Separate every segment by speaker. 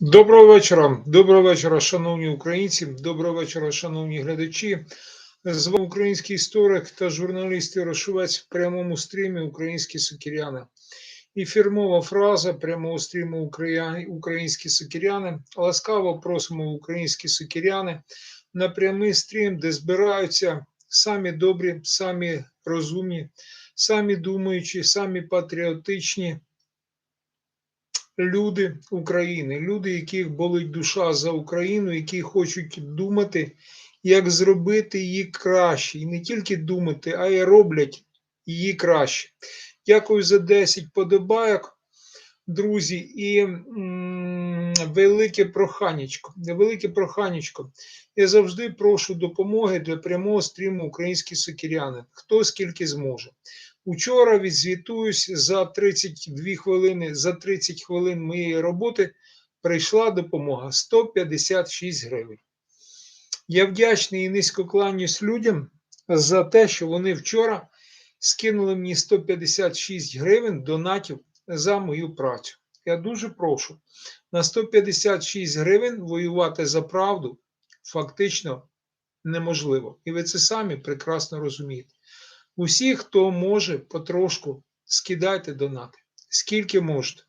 Speaker 1: Доброго вечора, доброго вечора, шановні українці, доброго вечора, шановні глядачі. З вами український історик та журналіст Ярошовець в прямому стрімі Українські сокіряни. І фірмова фраза прямого стріму Українські сокіряни. Ласкаво просимо українські сокіряни на прямий стрім, де збираються самі добрі, самі розумні, самі думаючі, самі патріотичні люди України, люди, яких болить душа за Україну, які хочуть думати, як зробити її краще. І не тільки думати, а й роблять її краще. Дякую за 10 подобайок, друзі, і велике проханечко. Велике проханечко. Я завжди прошу допомоги для прямого стріму українські сокіряни, хто скільки зможе. Учора відзвітуюсь за 32 хвилини, за 30 хвилин моєї роботи прийшла допомога 156 гривень. Я вдячний і низько кланяюсь людям за те, що вони вчора скинули мені 156 гривень донатів за мою працю. Я дуже прошу на 156 гривень воювати за правду фактично неможливо. І ви це самі прекрасно розумієте. Усі, хто може потрошку, скидайте донати, скільки можете.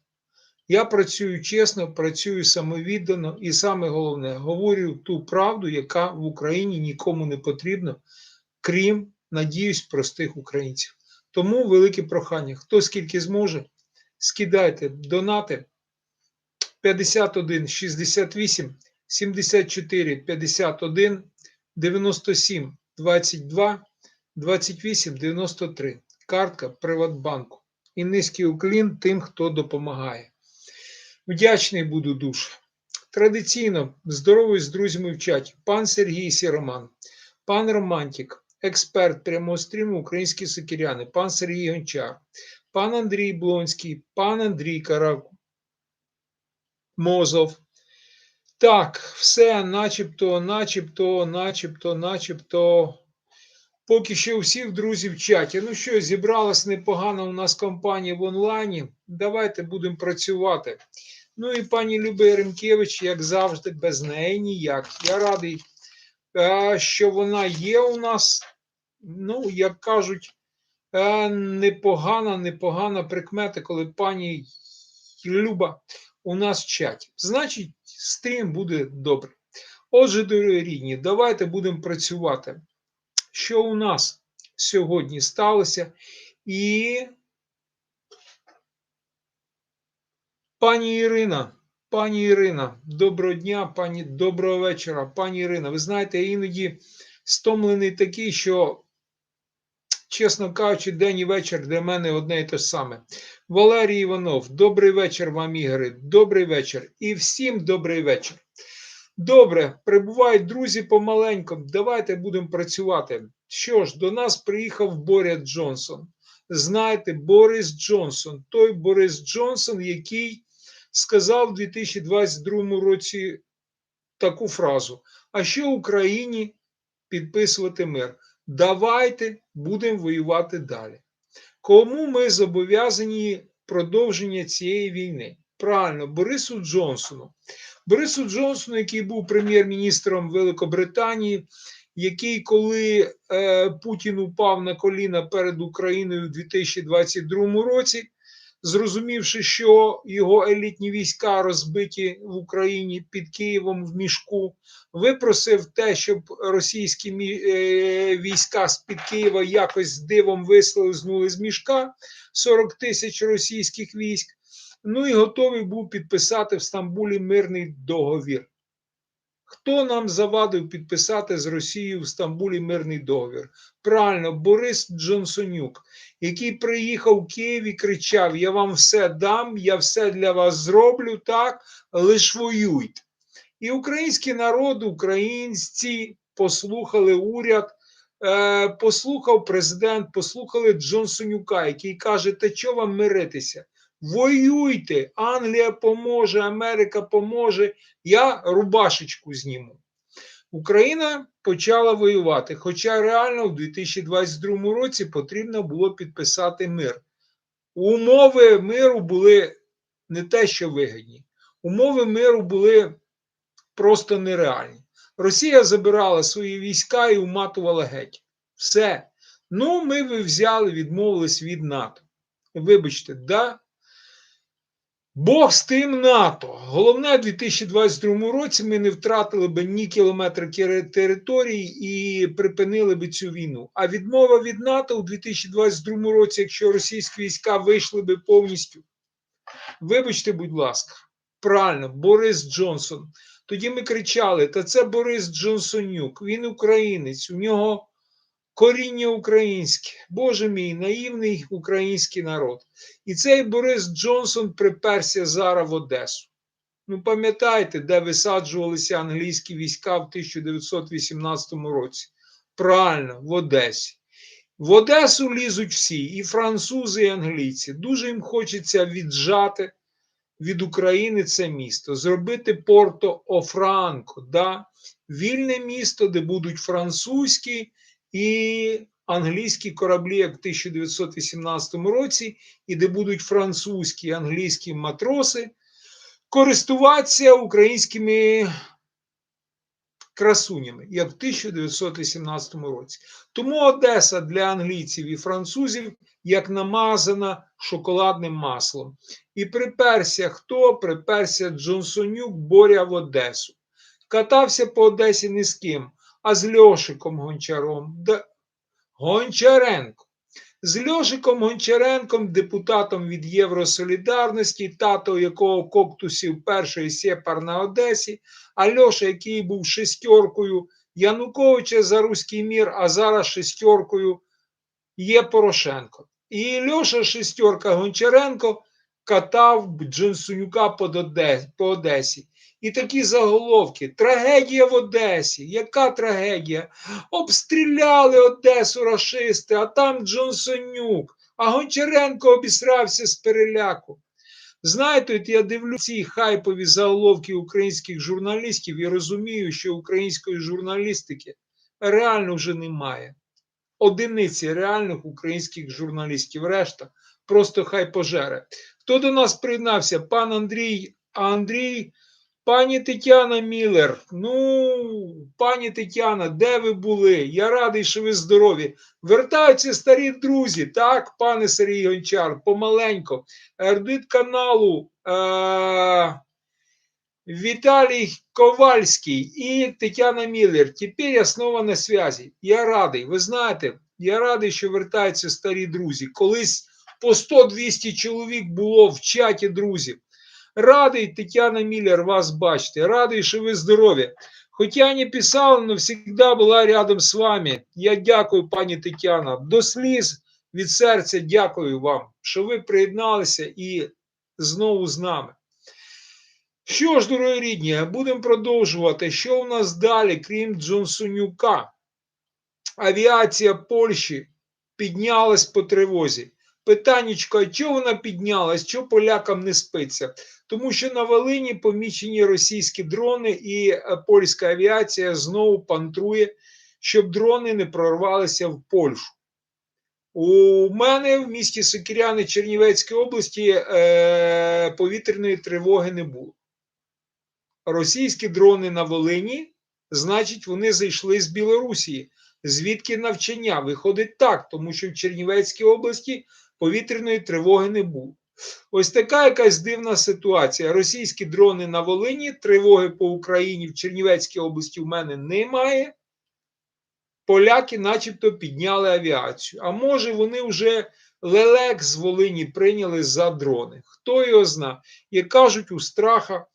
Speaker 1: Я працюю чесно, працюю самовіддано і саме головне, говорю ту правду, яка в Україні нікому не потрібна, крім, надіюсь, простих українців. Тому велике прохання, хто скільки зможе, скидайте донати 51 68 74 51 97 22 2893. Картка Приватбанку. І низький уклін тим, хто допомагає. Вдячний буду дуже. Традиційно здоровий з друзями в чаті. Пан Сергій Сіроман, пан Романтік, експерт прямого стріму Українські сокіряни, пан Сергій Гончар, пан Андрій Блонський, пан Андрій Карамозов. Так, все, начебто, начебто, начебто, начебто. Поки що у всіх друзів в чаті. Ну що, зібралась непогана у нас компанія в онлайні. Давайте будемо працювати. Ну і пані Люба Яремкевич, як завжди, без неї ніяк. Я радий, е, що вона є у нас. Ну, як кажуть, е, непогана, непогана прикмета, коли пані Люба у нас в чаті. Значить, стрім буде добре. Отже, дорогі рідні, давайте будемо працювати що у нас сьогодні сталося. І пані Ірина, пані Ірина, доброго дня, пані доброго вечора, пані Ірина. Ви знаєте, я іноді стомлений такий, що, чесно кажучи, день і вечір для мене одне і те ж саме. Валерій Іванов, добрий вечір вам, Ігори, добрий вечір. І всім добрий вечір. Добре, прибувають друзі помаленьку. Давайте будемо працювати. Що ж, до нас приїхав Боря Джонсон. Знаєте, Борис Джонсон, той Борис Джонсон, який сказав у 2022 році таку фразу: А що Україні підписувати мир? Давайте будемо воювати далі. Кому ми зобов'язані продовження цієї війни? Правильно, Борису Джонсону. Борису Джонсону, який був прем'єр-міністром Великобританії, який, коли е, Путін упав на коліна перед Україною у 2022 році, зрозумівши, що його елітні війська розбиті в Україні під Києвом в мішку, випросив те, щоб російські е, війська з під Києва якось дивом вислизнули з мішка 40 тисяч російських військ. Ну і готовий був підписати в Стамбулі мирний договір. Хто нам завадив підписати з Росією в Стамбулі мирний договір? Правильно, Борис Джонсонюк, який приїхав в Київ і кричав: Я вам все дам, я все для вас зроблю, так, лиш воюйте. І український народ, українці послухали уряд, е, послухав президент, послухали Джонсонюка, який каже: Та чого вам миритися? Воюйте, Англія поможе, Америка поможе. Я рубашечку зніму. Україна почала воювати. Хоча реально в 2022 році потрібно було підписати мир. Умови миру були не те, що вигідні. умови миру були просто нереальні. Росія забирала свої війська і уматувала геть. Все. Ну, ми взяли, відмовились від НАТО. Вибачте, да? Бог з тим НАТО. Головне, в 2022 році ми не втратили би ні кілометра території і припинили би цю війну. А відмова від НАТО у 2022 році, якщо російські війська вийшли би повністю, вибачте, будь ласка, правильно, Борис Джонсон. Тоді ми кричали: та це Борис Джонсонюк, він українець, у нього коріння українське. Боже мій, наївний український народ. І цей Борис Джонсон приперся зараз в Одесу. Ну, пам'ятаєте, де висаджувалися англійські війська в 1918 році? Правильно, в Одесі. В Одесу лізуть всі, і французи, і англійці. Дуже їм хочеться віджати від України це місто, зробити Порто Офранко, да? вільне місто, де будуть французькі і англійські кораблі, як в 1918 році, і де будуть французькі і англійські матроси користуватися українськими красунями, як в 1918 році. Тому Одеса для англійців і французів як намазана шоколадним маслом. І приперся хто? Приперся Джонсонюк Боря в Одесу. Катався по Одесі не з ким, а з Льошиком Гончаром. Гончаренко. З Льошиком Гончаренком, депутатом від Євросолідарності, тато якого коктусів першої сєпар на Одесі, а Льоша, який був шестеркою Януковича за руський мір, а зараз шестеркою є Порошенко. І Льоша шестерка Гончаренко катав Джонсонюка по Одесі. І такі заголовки: трагедія в Одесі. Яка трагедія? Обстріляли Одесу рашисти, а там Джонсонюк, а Гончаренко обісрався з переляку. Знаєте, от я дивлюся ці хайпові заголовки українських журналістів і розумію, що української журналістики реально вже немає. Одиниці реальних українських журналістів. Решта просто хай пожере. Хто до нас приєднався? Пан Андрій, Андрій. Пані Тетяна Міллер, ну, пані Тетяна, де ви були? Я радий, що ви здорові. Вертаються старі друзі, так, пане Сергій Гончар, помаленько. Ердит каналу е- Віталій Ковальський і Тетяна Міллер. Тепер я знову на зв'язі. Я радий. Ви знаєте, я радий, що вертаються старі друзі. Колись по 100-200 чоловік було в чаті друзів. Радий, Тетяна Миллер, вас бачити. Радий, що ви здорові. Хоча не писала, но всегда була рядом з вами. Я дякую, пані Тетяна. До сліз від серця дякую вам, що ви приєдналися і знову з нами. Що ж, дорогі рідні, будемо продовжувати. Що у нас далі, крім Джонсонюка? Авіація Польщі піднялась по тривозі. Питаннячко, а чого вона піднялась, чого полякам не спиться? Тому що на Волині помічені російські дрони, і польська авіація знову пантрує, щоб дрони не прорвалися в Польщу. У мене в місті Сокіряни Чернівецької області е, повітряної тривоги не було. Російські дрони на Волині, значить, вони зайшли з Білорусі. Звідки навчання? Виходить так, тому що в Чернівецькій області повітряної тривоги не було. Ось така якась дивна ситуація. Російські дрони на Волині, тривоги по Україні в Чернівецькій області в мене немає. Поляки, начебто, підняли авіацію. А може, вони вже лелек з Волині прийняли за дрони. Хто його зна? Як кажуть, у страха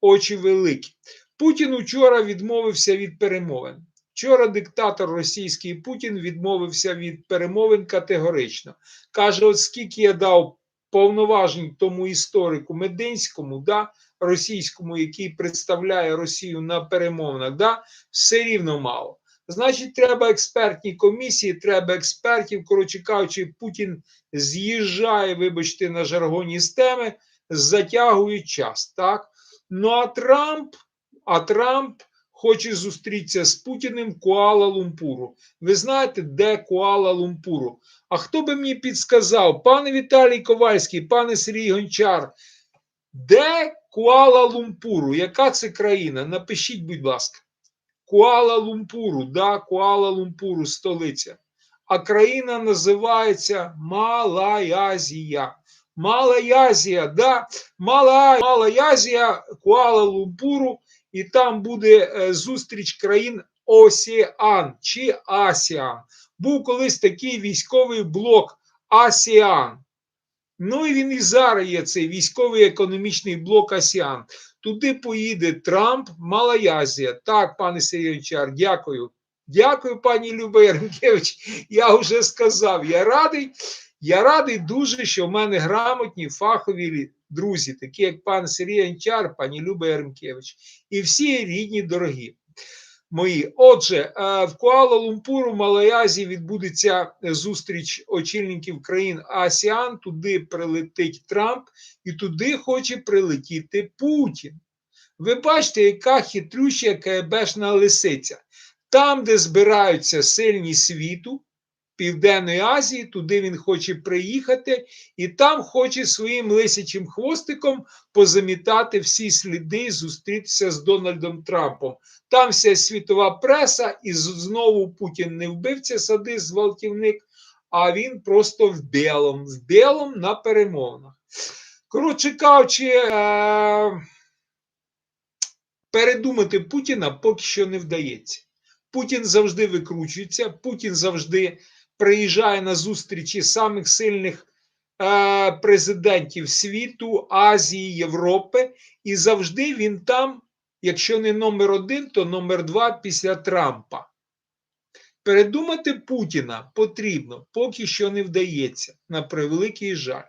Speaker 1: очі великі. Путін учора відмовився від перемовин. Вчора диктатор російський Путін відмовився від перемовин категорично. Каже: от скільки я дав повноважень тому історику Мединському, да, російському, який представляє Росію на перемовинах, да, все рівно мало. Значить, треба експертні комісії, треба експертів. Коротше кажучи, Путін з'їжджає, вибачте, на жаргоні з теми, затягує час. так. Ну а Трамп, а Трамп хоче зустрітися з Путіним Куала-Лумпуру. Ви знаєте, де Куала-Лумпуру? А хто би мені підсказав, пане Віталій Ковальський, пане Сергій Гончар, де Куала-Лумпуру. Яка це країна? Напишіть, будь ласка. Куала-Лумпуру, да, Куала-Лумпуру, столиця. А країна називається Малайазія. Малайазія, да, Мала, Малайазія, Куала-Лумпуру, і там буде е, зустріч країн Осіан чи Асіан. Був колись такий військовий блок Асіан. Ну і він і зараз є цей військовий економічний блок Асіан. Туди поїде Трамп, Малайазія. Так, пане Сергійовичар, дякую. Дякую, пані Люба Яренкевич. Я вже сказав. Я радий, я радий дуже, що в мене грамотні фахові друзі, такі як пан Сергій Анчар, пані Люба Яремкевич, і всі рідні дорогі мої. Отже, е, в Куала-Лумпуру, Малайазії відбудеться зустріч очільників країн АСІАН. Туди прилетить Трамп, і туди хоче прилетіти Путін. Ви бачите, яка хитрюща КБшна лисиця. Там, де збираються сильні світу, Південної Азії, туди він хоче приїхати, і там хоче своїм лисячим хвостиком позамітати всі сліди і зустрітися з Дональдом Трампом. Там вся світова преса, і знову Путін не вбивця, садист, зґвалтівник, а він просто в білому, в білому на перемовинах. Коротше кажучи, е- передумати Путіна поки що не вдається. Путін завжди викручується, Путін завжди приїжджає на зустрічі самих сильних е, президентів світу, Азії, Європи, і завжди він там, якщо не номер один, то номер два після Трампа. Передумати Путіна потрібно, поки що не вдається, на превеликий жаль.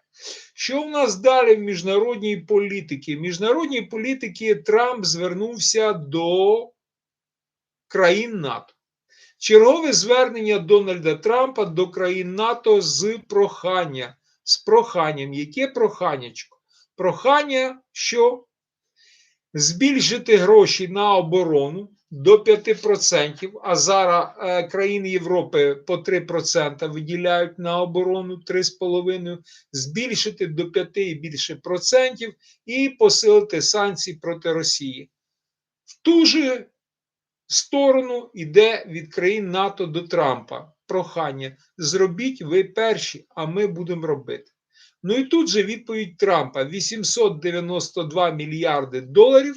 Speaker 1: Що в нас далі в міжнародній політиці? В міжнародній політики Трамп звернувся до країн НАТО. Чергове звернення Дональда Трампа до країн НАТО з прохання, з проханням. Яке проханнячко? Прохання, що збільшити гроші на оборону до 5%, а зараз е, країни Європи по 3% виділяють на оборону 3,5%, збільшити до 5 і більше процентів і посилити санкції проти Росії. В ту же сторону йде від країн НАТО до Трампа. Прохання. Зробіть ви перші, а ми будемо робити. Ну і тут же відповідь Трампа: 892 мільярди доларів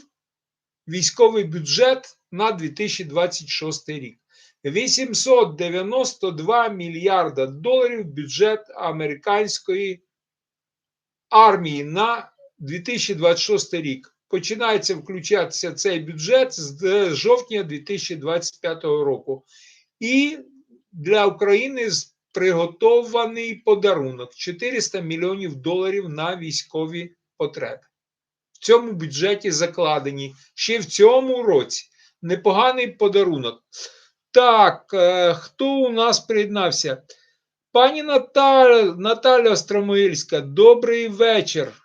Speaker 1: військовий бюджет на 2026 рік. 892 мільярда доларів бюджет американської армії на 2026 рік. Починається включатися цей бюджет з жовтня 2025 року. І для України приготований подарунок 400 мільйонів доларів на військові потреби. В цьому бюджеті закладені ще в цьому році непоганий подарунок. Так, е, хто у нас приєднався? Пані Наталя, Наталя Остромильська, добрий вечір.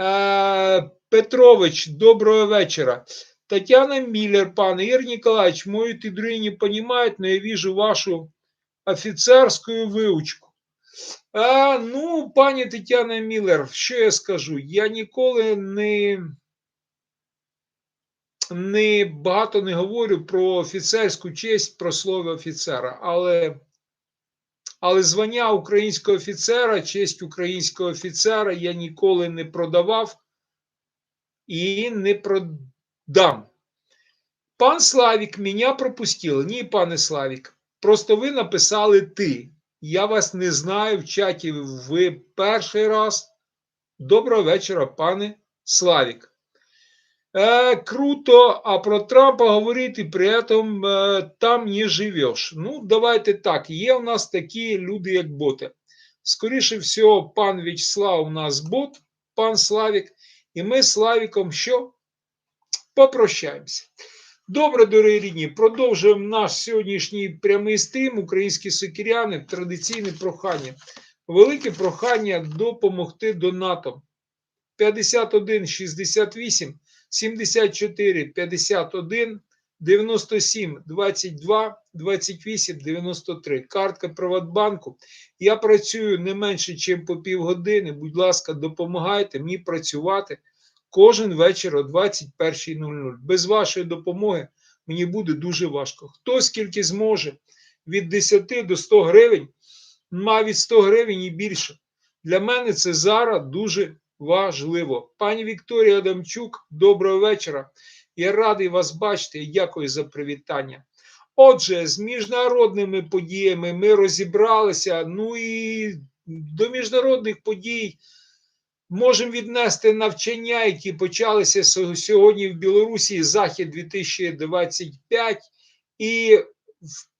Speaker 1: Е, Петрович, доброго вечора. Татьяна Миллер, пан Ир Николаевич, мою ты не понимает, но я вижу вашу офіцерську вивчку. А, Ну, пані Тетяна Міллер, що я скажу? Я ніколи не не багато не говорю про офіцерську честь, про слово офіцера, але але звання українського офіцера, честь українського офіцера я ніколи не продавав і не продам. Пан Славік мене пропустив. Ні, пане Славік. Просто ви написали ти. Я вас не знаю в чаті. Ви перший раз. Доброго вечора, пане Славік. Е, Круто, а про Трампа говорити при этом е, там не живеш. Ну, давайте так. Є у нас такі люди, як боти. Скоріше всього, пан Вячеслав у нас бот, пан Славік, і ми з Славіком що? Попрощаємося. Добре, дорогі рідні, продовжуємо наш сьогоднішній прямий стрім. Українські сокіряни, традиційне прохання. Велике прохання допомогти донатом. 51 68 74 51 97 22 28 93. Картка Приватбанку. Я працюю не менше, ніж по півгодини. Будь ласка, допомагайте мені працювати кожен вечір о 21.00. Без вашої допомоги мені буде дуже важко. Хто скільки зможе від 10 до 100 гривень, навіть 100 гривень і більше. Для мене це зараз дуже важливо. Пані Вікторія Адамчук, доброго вечора. Я радий вас бачити дякую за привітання. Отже, з міжнародними подіями ми розібралися. Ну і до міжнародних подій можемо віднести навчання, які почалися сьогодні в Білорусі, Захід 2025, і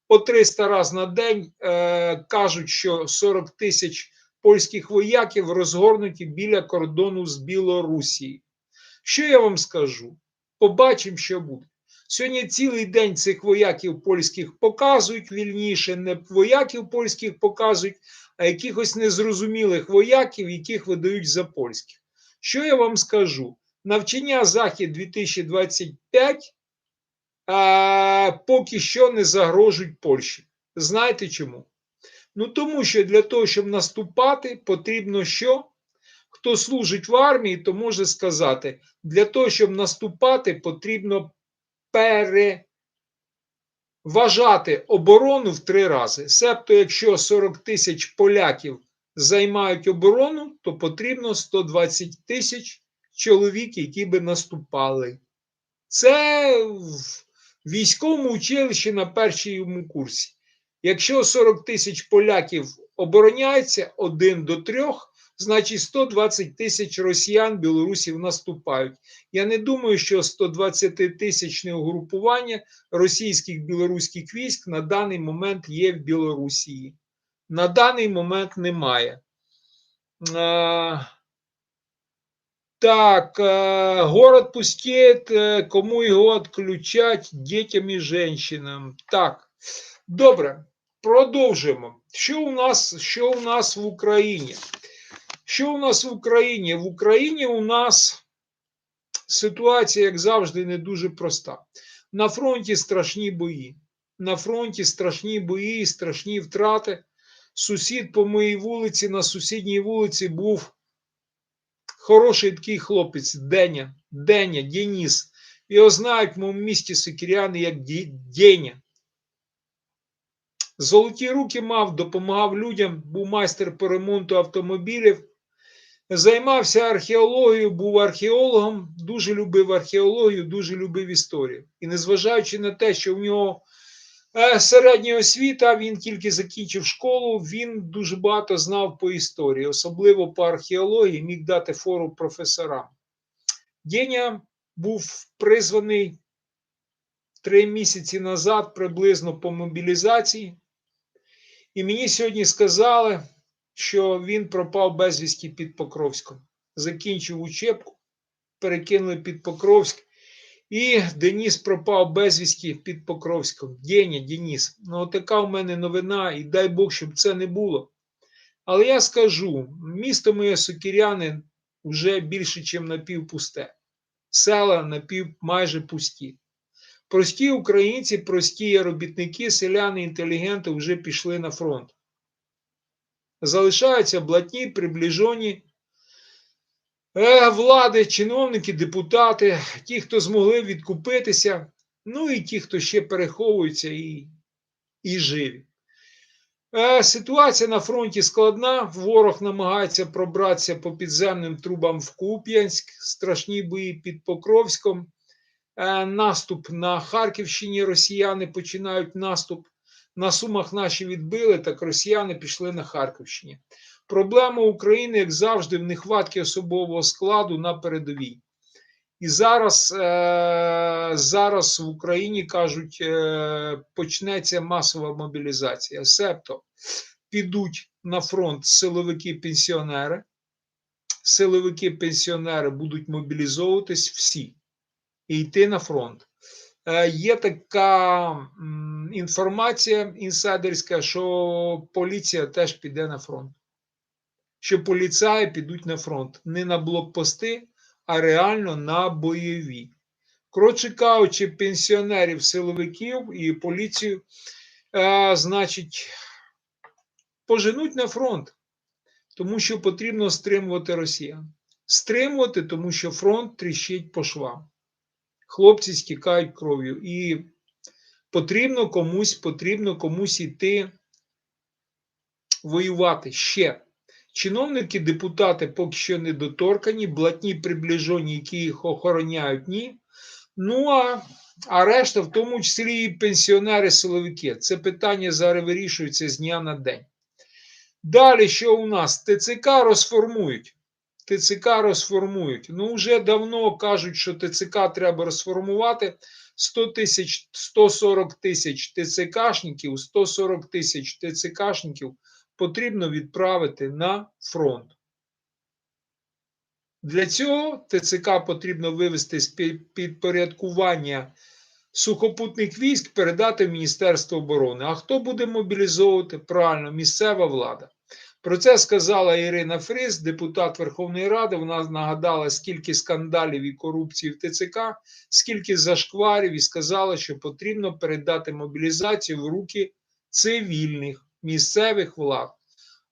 Speaker 1: по 300 разів на день е, кажуть, що 40 тисяч польських вояків розгорнуті біля кордону з Білорусією. Що я вам скажу? Побачимо, що буде. Сьогодні цілий день цих вояків польських показують вільніше, не вояків польських показують, а якихось незрозумілих вояків, яких видають за польських. Що я вам скажу? Навчання Захід 2025 а, поки що не загрожують Польщі. Знаєте чому? Ну тому що для того, щоб наступати, потрібно що? Хто служить в армії, то може сказати, для того, щоб наступати, потрібно переважати оборону в три рази. Себто, якщо 40 тисяч поляків займають оборону, то потрібно 120 тисяч чоловік, які би наступали. Це в військовому училищі на першому курсі. Якщо 40 тисяч поляків обороняється один до трьох, значить 120 тисяч росіян, білорусів наступають. Я не думаю, що 120 тисячне угрупування російських білоруських військ на даний момент є в Білорусі. На даний момент немає. А, так, э, город пустеет, кому його відключать дітям і жінкам. Так, добре, продовжуємо. Що у нас, що у нас в Україні? Що у нас в Україні? В Україні у нас ситуація, як завжди, не дуже проста. На фронті страшні бої. На фронті страшні бої, страшні втрати. Сусід по моїй вулиці, на сусідній вулиці був хороший такий хлопець Деня, Деня, Деніс. Його знають в моєму місті сикіряни як Деня. Золоті руки мав, допомагав людям, був майстер по ремонту автомобілів, займався археологією, був археологом, дуже любив археологію, дуже любив історію. І незважаючи на те, що в нього е, середня освіта, він тільки закінчив школу, він дуже багато знав по історії, особливо по археології, міг дати фору професорам. Деня був призваний три місяці назад приблизно по мобілізації. І мені сьогодні сказали, що він пропав безвісті під Покровськом. Закінчив учебку, перекинули під Покровськ. І Деніс пропав безвісті під Покровськом. Деня, Деніс. Ну, така в мене новина, і дай Бог, щоб це не було. Але я скажу: місто моє Сокіряни вже більше, ніж напівпусте. Села напів майже пусті. Прості українці, прості робітники, селяни, інтелігенти вже пішли на фронт. Залишаються блатні, приближені е, влади, чиновники, депутати, ті, хто змогли відкупитися, ну і ті, хто ще переховуються і, і живі. Е, Ситуація на фронті складна. Ворог намагається пробратися по підземним трубам в Куп'янськ, страшні бої під Покровськом. Е, Наступ на Харківщині росіяни починають наступ. На Сумах наші відбили, так росіяни пішли на Харківщині. Проблема України, як завжди, в нехватці особового складу на передовій. І зараз, е, зараз в Україні кажуть, е, почнеться масова мобілізація. Себто підуть на фронт силовики-пенсіонери. Силовики-пенсіонери будуть мобілізовуватись всі і йти на фронт. Е, Є така інформація інсайдерська, що поліція теж піде на фронт. Що поліцаї підуть на фронт не на блокпости, а реально на бойові. Коротше кажучи, пенсіонерів, силовиків і поліцію, е, значить, поженуть на фронт, тому що потрібно стримувати росіян. стримувати, тому що фронт тріщить по швам. Хлопці стікають кров'ю. І потрібно комусь, потрібно комусь іти воювати ще. Чиновники, депутати поки що недоторкані, блатні приближені, які їх охороняють, ні. Ну а, а решта, в тому числі і пенсіонери-силовики. Це питання зараз вирішується з дня на день. Далі, що у нас? ТЦК розформують. ТЦК розформують. Ну, вже давно кажуть, що ТЦК треба розформувати. 100 тисяч, 140 тисяч ТЦКшників, 140 тисяч ТЦКшників потрібно відправити на фронт. Для цього ТЦК потрібно вивести з підпорядкування сухопутних військ, передати в Міністерство оборони. А хто буде мобілізовувати? Правильно, місцева влада. Про це сказала Ірина Фрис, депутат Верховної Ради. Вона нагадала, скільки скандалів і корупції в ТЦК, скільки зашкварів, і сказала, що потрібно передати мобілізацію в руки цивільних місцевих влад.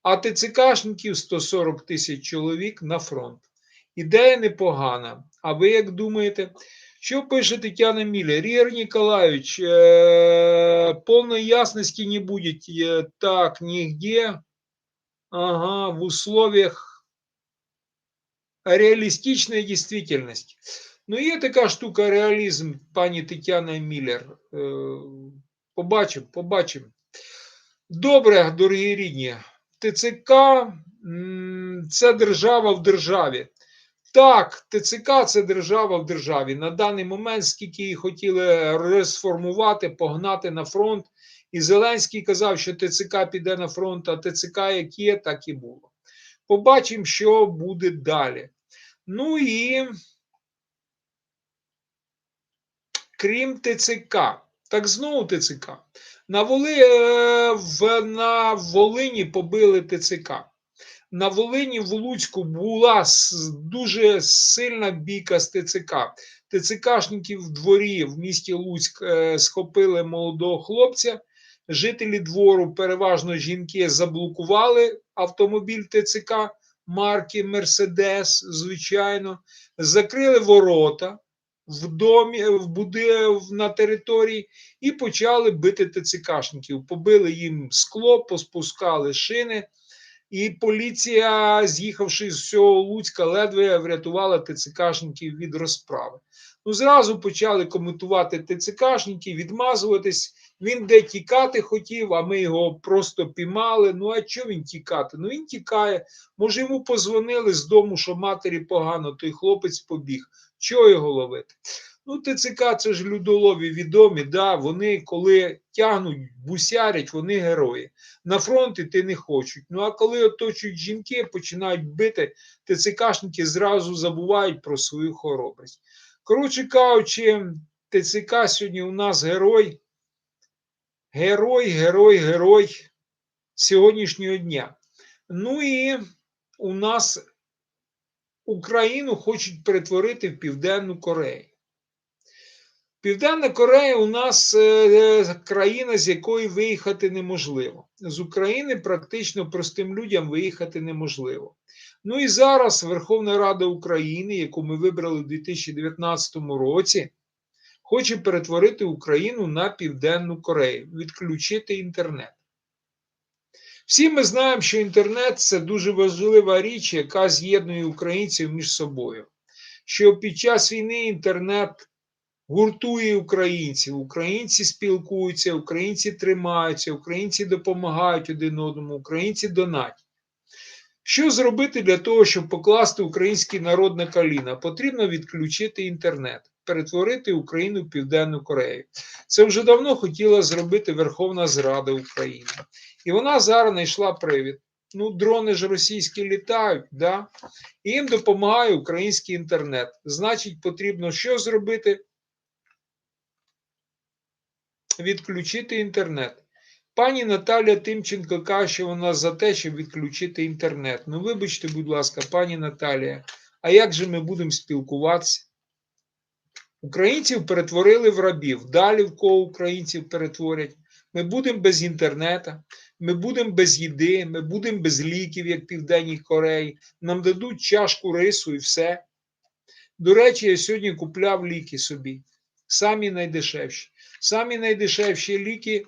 Speaker 1: А ТЦКшників 140 тисяч чоловік на фронт. Ідея непогана. А ви як думаєте? Що пише Тетяна Міллер? Игорь Николаевич, э, полной ясности не будет. Э, так, нигде. Ага, в условиях реалістичної дійсності. Ну, є така штука реалізм, пані Тетяна Міллер. Е, Побачимо, побачимо. Добре, дорогі рідні. ТЦК це держава в державі. Так, ТЦК це держава в державі. На даний момент, скільки її хотіли розформувати, погнати на фронт. І Зеленський казав, що ТЦК піде на фронт, а ТЦК як є, так і було. Побачимо, що буде далі. Ну і крім ТЦК, так знову ТЦК. На Воли, е, в, на Волині побили ТЦК. На Волині в Луцьку була дуже сильна бійка з ТЦК. ТЦКшників в дворі в місті Луцьк е, схопили молодого хлопця. Жителі двору, переважно жінки, заблокували автомобіль ТЦК марки Мерседес, звичайно, закрили ворота в домі, в будив на території і почали бити ТЦКшників. Побили їм скло, поспускали шини. І поліція, з'їхавши з всього Луцька, ледве врятувала ТЦКшників від розправи. Ну, зразу почали коментувати ТЦКшників, відмазуватись. Він де тікати хотів, а ми його просто піймали. Ну, а що він тікати? Ну він тікає. Може, йому позвонили з дому, що матері погано, той хлопець побіг. Чого його ловити? Ну, ТЦК це ж людолові відомі. да, Вони коли тягнуть, бусярять, вони герої. На фронт іти не хочуть. Ну а коли оточують жінки, починають бити, ТЦКшники зразу забувають про свою хоробрість. Коротше кажучи, ТЦК сьогодні у нас герой, герой, герой, герой сьогоднішнього дня. Ну і у нас Україну хочуть перетворити в Південну Корею. Південна Корея у нас е, країна, з якої виїхати неможливо. З України практично простим людям виїхати неможливо. Ну і зараз Верховна Рада України, яку ми вибрали у 2019 році, хоче перетворити Україну на Південну Корею, відключити інтернет. Всі ми знаємо, що інтернет це дуже важлива річ, яка з'єднує українців між собою. Що під час війни інтернет гуртує українців, українці спілкуються, українці тримаються, українці допомагають один одному, українці донатять. Що зробити для того, щоб покласти український народ на коліна? Потрібно відключити інтернет, перетворити Україну в Південну Корею. Це вже давно хотіла зробити Верховна Зрада України. І вона зараз знайшла привід. Ну, дрони ж російські літають, да? їм допомагає український інтернет. Значить, потрібно що зробити? Відключити інтернет. Пані Наталя Тимченко каже, що вона за те, щоб відключити інтернет. Ну, вибачте, будь ласка, пані Наталія, а як же ми будемо спілкуватися? Українців перетворили в рабів. Далі в кого українців перетворять? Ми будемо без інтернету. Ми будемо без їди, ми будемо без ліків, як Південній Кореї. Нам дадуть чашку рису і все. До речі, я сьогодні купляв ліки собі. Самі найдешевші. Самі найдешевші ліки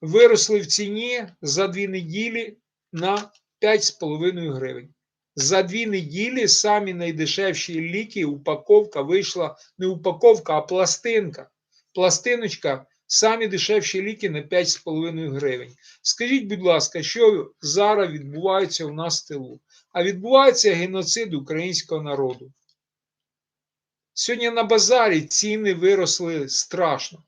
Speaker 1: виросли в ціні за дві неділі на 5,5 гривень. За дві неділі самі найдешевші ліки, упаковка вийшла не упаковка, а пластинка. Пластиночка самі дешевші ліки на 5,5 гривень. Скажіть, будь ласка, що зараз відбувається у нас в тилу? А відбувається геноцид українського народу. Сьогодні на базарі ціни виросли страшно.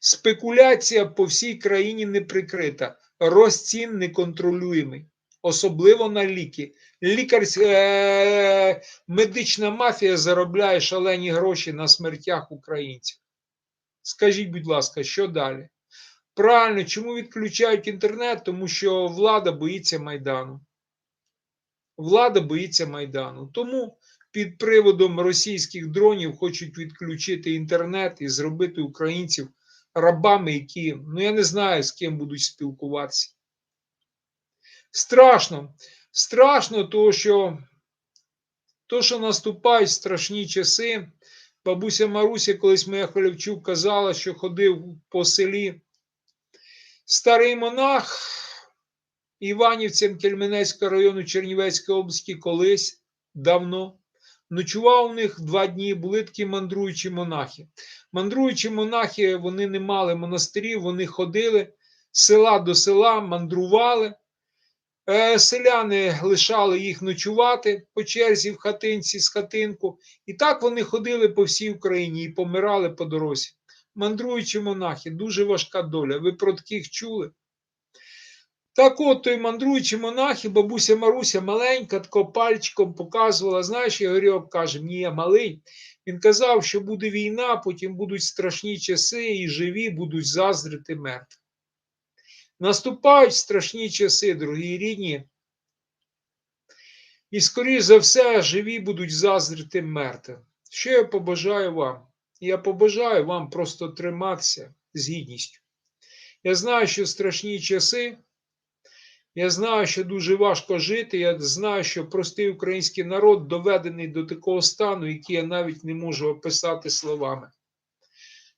Speaker 1: Спекуляція по всій країні не прикрита, рост цін неконтролюємий, особливо на ліки. Лікар, е, медична мафія заробляє шалені гроші на смертях українців. Скажіть, будь ласка, що далі? Правильно, чому відключають інтернет? Тому що влада боїться Майдану. Влада боїться Майдану. Тому під приводом російських дронів хочуть відключити інтернет і зробити українців рабами, які, ну я не знаю, з ким будуть спілкуватися. Страшно. Страшно, то що, то, що наступають страшні часи. Бабуся Маруся, колись моя Халівчук казала, що ходив по селі старий монах Іванівцем Кельменецького району Чернівецької області колись давно. Ночував у них два дні, були такі мандруючі монахи. Мандруючі монахи, вони не мали монастирів, вони ходили з села до села, мандрували. Е, Селяни лишали їх ночувати по черзі в хатинці з хатинку. І так вони ходили по всій Україні і помирали по дорозі. Мандруючі монахи, дуже важка доля. Ви про таких чули? Так от той мандруючі монахи, бабуся Маруся маленька, тако пальчиком показувала. Знаєш, Ігорьок каже, ні, я малий. Він казав, що буде війна, потім будуть страшні часи, і живі будуть заздрити мертві. Наступають страшні часи, дорогі рідні. І, скоріш за все, живі будуть заздрити мертвим. Що я побажаю вам? Я побажаю вам просто триматися з гідністю. Я знаю, що страшні часи. Я знаю, що дуже важко жити. Я знаю, що простий український народ доведений до такого стану, який я навіть не можу описати словами.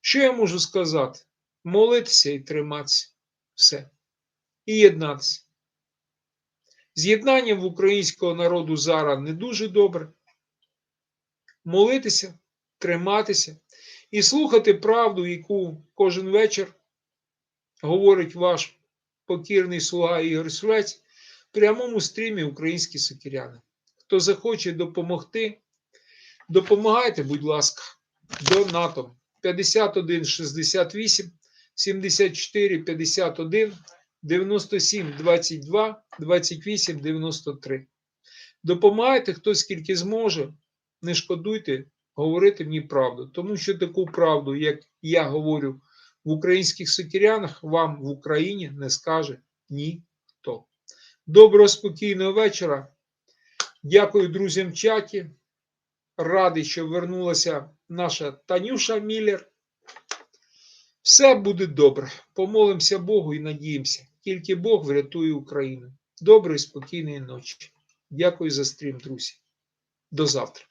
Speaker 1: Що я можу сказати? Молитися і триматися. Все. І єднатися. З'єднанням українського народу зараз не дуже добре. Молитися, триматися і слухати правду, яку кожен вечір говорить ваш покірний слуга Ігор Свець в прямому стрімі Українські сокиряни. Хто захоче допомогти, допомагайте, будь ласка, донатом 51 68 74 51 97 22 28 93. Допомагайте, хто скільки зможе, не шкодуйте говорити мені правду, тому що таку правду, як я говорю в українських сокирянах, вам в Україні не скаже ніхто. Доброго спокійного вечора. Дякую друзям в чаті. Радий, що вернулася наша Танюша Міллер. Все буде добре. Помолимося Богу і надіємося. Тільки Бог врятує Україну. Доброї, спокійної ночі. Дякую за стрім, друзі. До завтра.